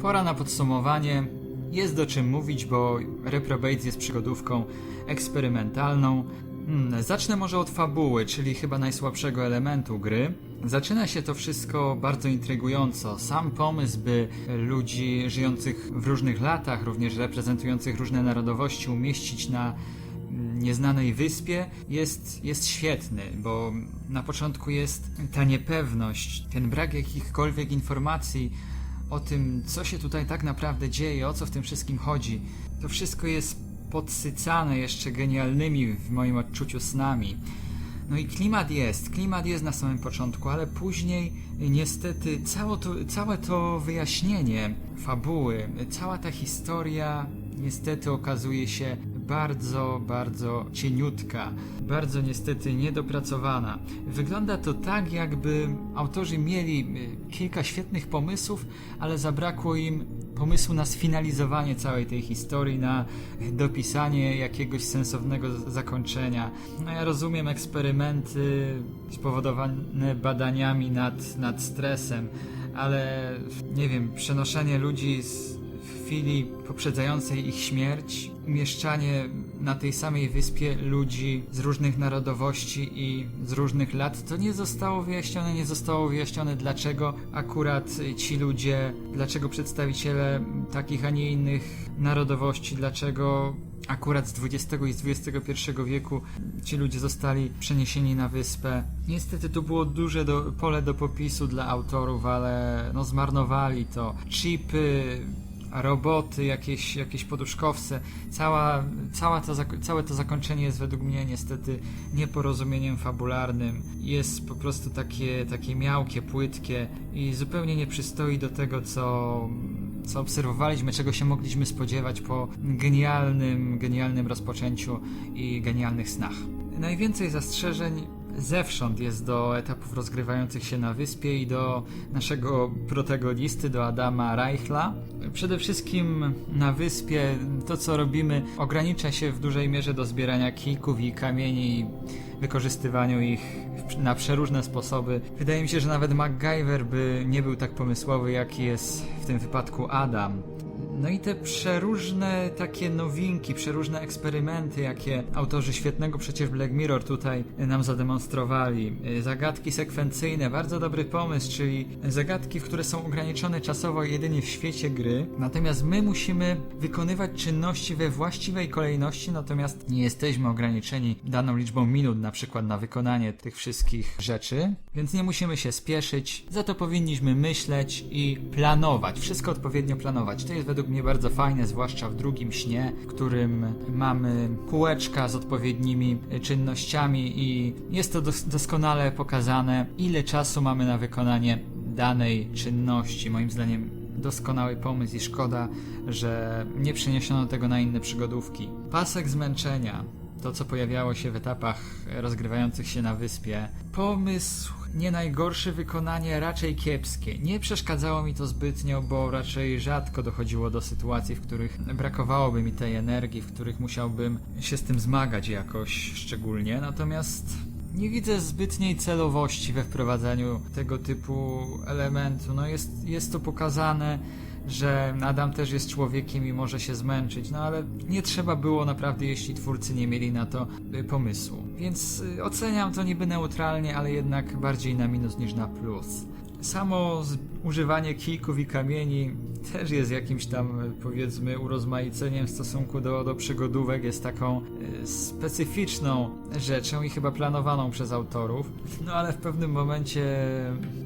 pora na podsumowanie. Jest do czym mówić, bo Reprobates jest przygodówką eksperymentalną. Hmm, zacznę może od fabuły, czyli chyba najsłabszego elementu gry. Zaczyna się to wszystko bardzo intrygująco. Sam pomysł, by ludzi żyjących w różnych latach, również reprezentujących różne narodowości, umieścić na nieznanej wyspie jest, jest świetny, bo na początku jest ta niepewność, ten brak jakichkolwiek informacji o tym, co się tutaj tak naprawdę dzieje, o co w tym wszystkim chodzi. To wszystko jest podsycane jeszcze genialnymi w moim odczuciu snami. No i klimat jest, klimat jest na samym początku, ale później niestety całe to, całe to wyjaśnienie fabuły, cała ta historia niestety okazuje się bardzo, bardzo cieniutka, bardzo niestety niedopracowana. Wygląda to tak, jakby autorzy mieli y, kilka świetnych pomysłów, ale zabrakło im pomysłu na sfinalizowanie całej tej historii, na dopisanie jakiegoś sensownego zakończenia. No ja rozumiem eksperymenty spowodowane badaniami nad, nad stresem, ale nie wiem, przenoszenie ludzi z chwili poprzedzającej ich śmierć, umieszczanie na tej samej wyspie ludzi z różnych narodowości i z różnych lat, to nie zostało wyjaśnione, nie zostało wyjaśnione dlaczego akurat ci ludzie, dlaczego przedstawiciele takich, a nie innych narodowości, dlaczego akurat z XX i z XXI wieku ci ludzie zostali przeniesieni na wyspę. Niestety tu było duże do, pole do popisu dla autorów, ale no zmarnowali to. Chipy, roboty, jakieś, jakieś poduszkowce. Cała, cała to, całe to zakończenie jest według mnie niestety nieporozumieniem fabularnym. Jest po prostu takie, takie miałkie, płytkie i zupełnie nie przystoi do tego, co, co obserwowaliśmy, czego się mogliśmy spodziewać po genialnym, genialnym rozpoczęciu i genialnych snach. Najwięcej zastrzeżeń zewsząd jest do etapów rozgrywających się na wyspie i do naszego protagonisty, do Adama Reichla. Przede wszystkim na wyspie to, co robimy, ogranicza się w dużej mierze do zbierania kijków i kamieni i wykorzystywaniu ich na przeróżne sposoby. Wydaje mi się, że nawet MacGyver by nie był tak pomysłowy, jaki jest w tym wypadku Adam. No i te przeróżne takie nowinki, przeróżne eksperymenty, jakie autorzy świetnego przecież Black Mirror tutaj nam zademonstrowali. Zagadki sekwencyjne, bardzo dobry pomysł, czyli zagadki, które są ograniczone czasowo jedynie w świecie gry. Natomiast my musimy wykonywać czynności we właściwej kolejności, natomiast nie jesteśmy ograniczeni daną liczbą minut na przykład na wykonanie tych wszystkich rzeczy, więc nie musimy się spieszyć. Za to powinniśmy myśleć i planować, wszystko odpowiednio planować. To jest według mnie bardzo fajne, zwłaszcza w drugim śnie, w którym mamy kółeczka z odpowiednimi czynnościami i jest to dos doskonale pokazane, ile czasu mamy na wykonanie danej czynności. Moim zdaniem doskonały pomysł i szkoda, że nie przeniesiono tego na inne przygodówki. Pasek zmęczenia. To, co pojawiało się w etapach rozgrywających się na wyspie. Pomysł nie najgorszy, wykonanie raczej kiepskie. Nie przeszkadzało mi to zbytnio, bo raczej rzadko dochodziło do sytuacji, w których brakowałoby mi tej energii, w których musiałbym się z tym zmagać jakoś szczególnie. Natomiast nie widzę zbytniej celowości we wprowadzaniu tego typu elementu. No jest, jest to pokazane, że Adam też jest człowiekiem i może się zmęczyć, no ale nie trzeba było naprawdę, jeśli twórcy nie mieli na to y, pomysłu. Więc y, oceniam to niby neutralnie, ale jednak bardziej na minus niż na plus. Samo używanie kijków i kamieni też jest jakimś tam, y, powiedzmy, urozmaiceniem w stosunku do, do przygodówek, jest taką specyficzną rzeczą i chyba planowaną przez autorów. No ale w pewnym momencie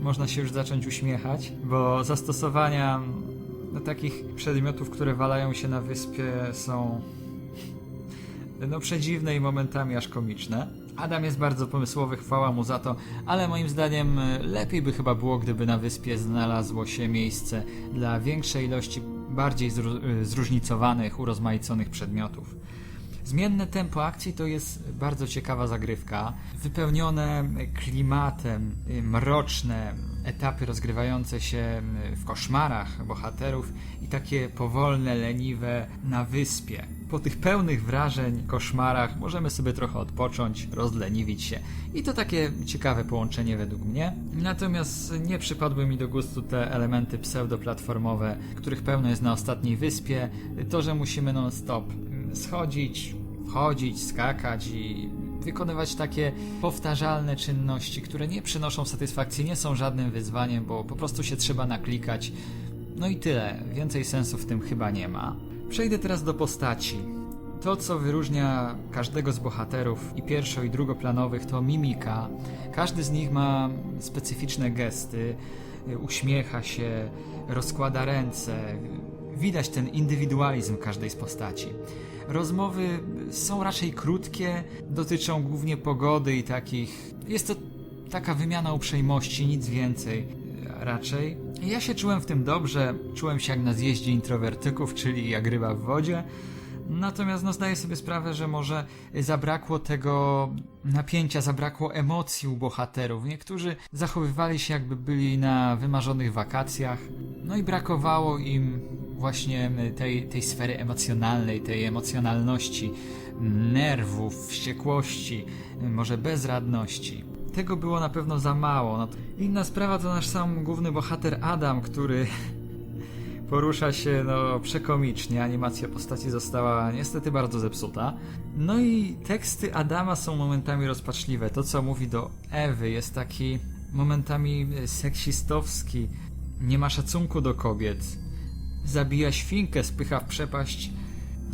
można się już zacząć uśmiechać, bo zastosowania no, takich przedmiotów, które walają się na wyspie są no przedziwne i momentami aż komiczne. Adam jest bardzo pomysłowy, chwała mu za to, ale moim zdaniem e, lepiej by chyba było, gdyby na wyspie znalazło się miejsce dla większej ilości bardziej e, zróżnicowanych, urozmaiconych przedmiotów. Zmienne tempo akcji to jest bardzo ciekawa zagrywka, wypełnione klimatem, y, mroczne etapy rozgrywające się y, w koszmarach bohaterów i takie powolne, leniwe na wyspie. po tych pełnych wrażeń, koszmarach możemy sobie trochę odpocząć, rozleniwić się. I to takie ciekawe połączenie według mnie. Natomiast nie przypadły mi do gustu te elementy pseudoplatformowe, których pełno jest na ostatniej wyspie. To, że musimy non-stop schodzić, wchodzić, skakać i wykonywać takie powtarzalne czynności, które nie przynoszą satysfakcji, nie są żadnym wyzwaniem, bo po prostu się trzeba naklikać. No i tyle. Więcej sensu w tym chyba nie ma. Przejdę teraz do postaci. To, co wyróżnia każdego z bohaterów i pierwszo i drugoplanowych, to mimika. Każdy z nich ma specyficzne gesty, y, uśmiecha się, rozkłada ręce. Widać ten indywidualizm każdej z postaci. Rozmowy są raczej krótkie, dotyczą głównie pogody i takich. Jest to taka wymiana uprzejmości, nic więcej raczej. Ja się czułem w tym dobrze, czułem się jak na zjeździe introwertyków, czyli jak ryba w wodzie. Natomiast no, zdaję sobie sprawę, że może zabrakło tego napięcia, zabrakło emocji u bohaterów. Niektórzy zachowywali się jakby byli na wymarzonych wakacjach. No i brakowało im właśnie tej, tej sfery emocjonalnej, tej emocjonalności, nerwów, wściekłości, może bezradności. Tego było na pewno za mało. Inna sprawa to nasz sam główny bohater Adam, który porusza się no przekomicznie. Animacja postaci została niestety bardzo zepsuta. No i teksty Adama są momentami rozpaczliwe. To co mówi do Ewy jest taki momentami seksistowski. Nie ma szacunku do kobiet. Zabija świnkę, spycha w przepaść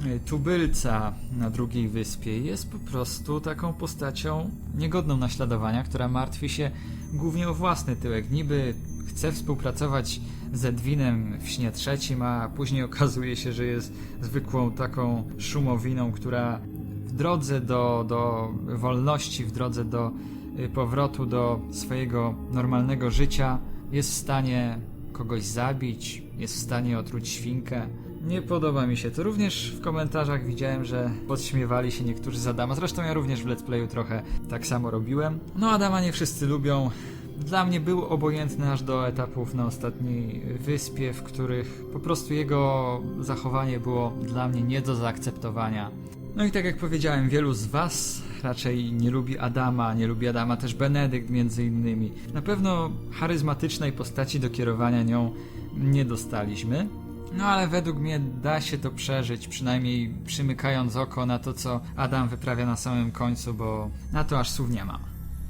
e, tubylca na drugiej wyspie. Jest po prostu taką postacią niegodną naśladowania, która martwi się głównie o własny tyłek. Niby chce współpracować z Edwinem w śnie trzecim, a później okazuje się, że jest zwykłą taką szumowiną, która w drodze do, do wolności, w drodze do y, powrotu do swojego normalnego życia jest w stanie kogoś zabić, jest w stanie otruć świnkę. Nie podoba mi się to. Również w komentarzach widziałem, że podśmiewali się niektórzy z Adama. Zresztą ja również w Let's Playu trochę tak samo robiłem. No Adama nie wszyscy lubią. Dla mnie był obojętny aż do etapów na ostatniej wyspie, w których po prostu jego zachowanie było dla mnie nie do zaakceptowania. No i tak jak powiedziałem, wielu z Was raczej nie lubi Adama, nie lubi Adama też Benedykt między innymi. Na pewno charyzmatycznej postaci do kierowania nią nie dostaliśmy. No ale według mnie da się to przeżyć, przynajmniej przymykając oko na to, co Adam wyprawia na samym końcu, bo na to aż słów nie mam.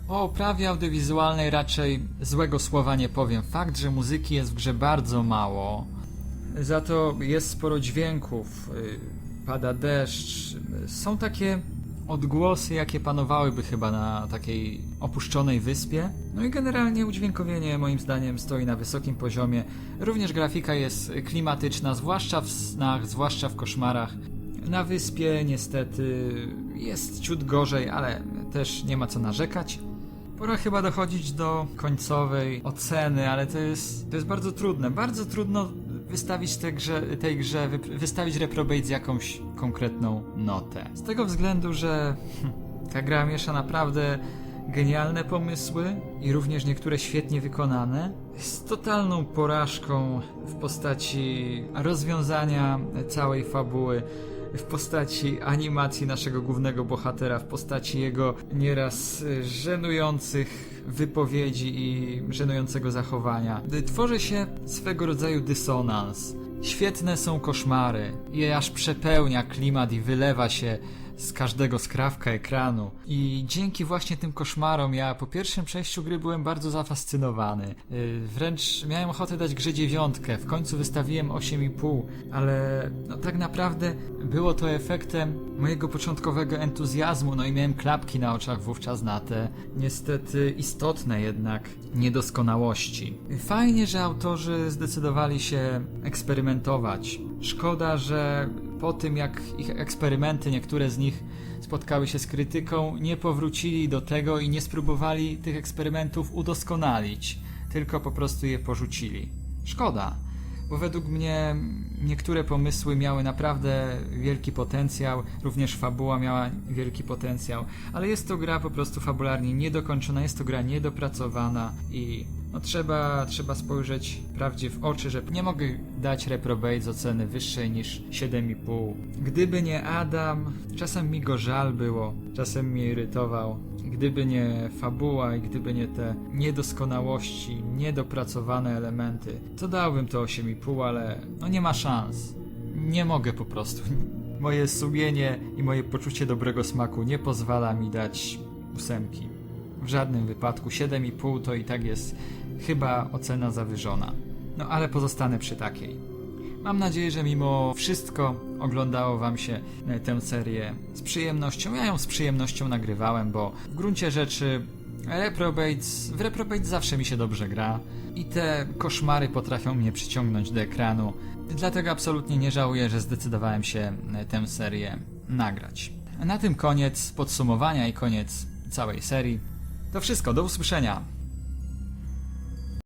O oprawie audiowizualnej raczej złego słowa nie powiem. Fakt, że muzyki jest w grze bardzo mało, za to jest sporo dźwięków, y, pada deszcz. y, Są takie odgłosy, jakie panowałyby chyba na takiej opuszczonej wyspie. No i generalnie udźwiękowienie moim zdaniem stoi na wysokim poziomie. Również grafika jest klimatyczna, zwłaszcza w snach, zwłaszcza w koszmarach. Na wyspie niestety jest ciut gorzej, ale też nie ma co narzekać. Pora chyba dochodzić do końcowej oceny, ale to jest, to jest bardzo trudne. Bardzo trudno wystawić tej grze, tej grze wy- wystawić reprobate z jakąś konkretną notę. Z tego względu, że hm, ta gra miesza naprawdę genialne pomysły i również niektóre świetnie wykonane z totalną porażką w postaci rozwiązania całej fabuły w postaci animacji naszego głównego bohatera, w postaci jego nieraz żenujących wypowiedzi i żenującego zachowania. Tworzy się swego rodzaju dysonans. Świetne są koszmary i aż przepełnia klimat i wylewa się z każdego skrawka ekranu. I dzięki właśnie tym koszmarom ja po pierwszym przejściu gry byłem bardzo zafascynowany. Yy, wręcz miałem ochotę dać grze dziewiątkę. W końcu wystawiłem 8,5, ale no, tak naprawdę było to efektem mojego początkowego entuzjazmu, no i miałem klapki na oczach wówczas na te niestety istotne jednak niedoskonałości. Fajnie, że autorzy zdecydowali się eksperymentować. Szkoda, że po tym jak ich eksperymenty, niektóre z nich spotkały się z krytyką, nie powrócili do tego i nie spróbowali tych eksperymentów udoskonalić, tylko po prostu je porzucili. Szkoda. Bo według mnie niektóre pomysły miały naprawdę wielki potencjał, również fabuła miała wielki potencjał, ale jest to gra po prostu fabularnie niedokończona, jest to gra niedopracowana i no trzeba, trzeba spojrzeć prawdzie w oczy, że nie mogę dać Reprobate z oceny wyższej niż 7,5. Gdyby nie Adam, czasem mi go żal było, czasem mnie irytował. Gdyby nie fabuła i gdyby nie te niedoskonałości, niedopracowane elementy, to dałbym to 8,5, ale no nie ma szans. Nie mogę po prostu. Moje sumienie i moje poczucie dobrego smaku nie pozwala mi dać ósemki. W żadnym wypadku 7,5 to i tak jest chyba ocena zawyżona. No ale pozostanę przy takiej. Mam nadzieję, że mimo wszystko oglądało Wam się e, tę serię z przyjemnością. Ja ją z przyjemnością nagrywałem, bo w gruncie rzeczy Reprobates, w Reprobates zawsze mi się dobrze gra i te koszmary potrafią mnie przyciągnąć do ekranu. Dlatego absolutnie nie żałuję, że zdecydowałem się e, tę serię nagrać. Na tym koniec podsumowania i koniec całej serii. To wszystko, do usłyszenia.